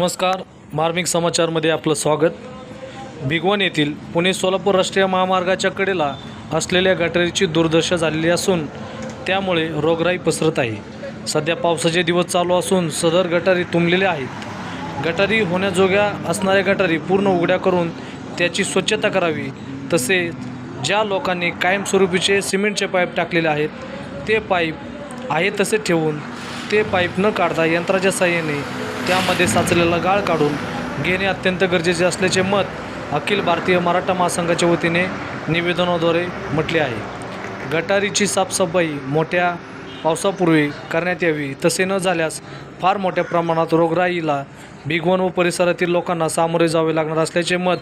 नमस्कार मार्मिक समाचारमध्ये आपलं स्वागत. भिगवण येथील पुणे सोलापूर राष्ट्रीय महामार्गाच्या कडेला असलेल्या गटारीची दुर्दशा झालेली असून त्यामुळे रोगराई पसरत आहे. सध्या पावसाचे दिवस चालू असून सदर गटारी तुंबलेल्या आहेत. गटारी होण्याजोग्या असणाऱ्या गटारी पूर्ण उघड्या करून त्याची स्वच्छता करावी तसे ज्या लोकांनी कायमस्वरूपीचे सिमेंटचे पाईप टाकलेले आहेत ते पाईप आहे तसे ठेवून ते पाईप न काढता यंत्राच्या साह्याने त्यामध्ये साचलेला गाळ काढून घेणे अत्यंत गरजेचे असल्याचे मत अखिल भारतीय मराठा महासंघाच्या वतीने निवेदनाद्वारे म्हटले आहे. गटारीची साफसफाई मोठ्या पावसापूर्वी करण्यात यावी तसे न झाल्यास फार मोठ्या प्रमाणात रोगराईला भिगवण व परिसरातील लोकांना सामोरे जावे लागणार असल्याचे मत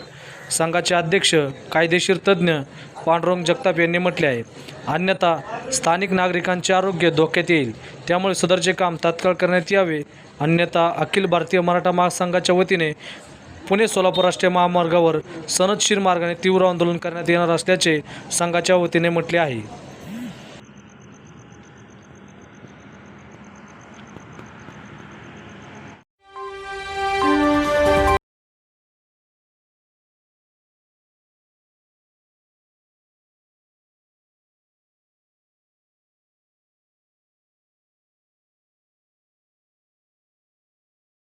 संघाचे अध्यक्ष कायदेशीर तज्ज्ञ पांडुरंग जगताप यांनी म्हटले आहे. अन्यथा स्थानिक नागरिकांचे आरोग्य धोक्यात येईल. त्यामुळे सदरचे काम तात्काळ करण्यात यावे. अन्यथा अखिल भारतीय मराठा महासंघाच्या वतीने पुणे सोलापूर राष्ट्रीय महामार्गावर सनदशीर मार्गाने तीव्र आंदोलन करण्यात येणार असल्याचे संघाच्या वतीने म्हटले आहे.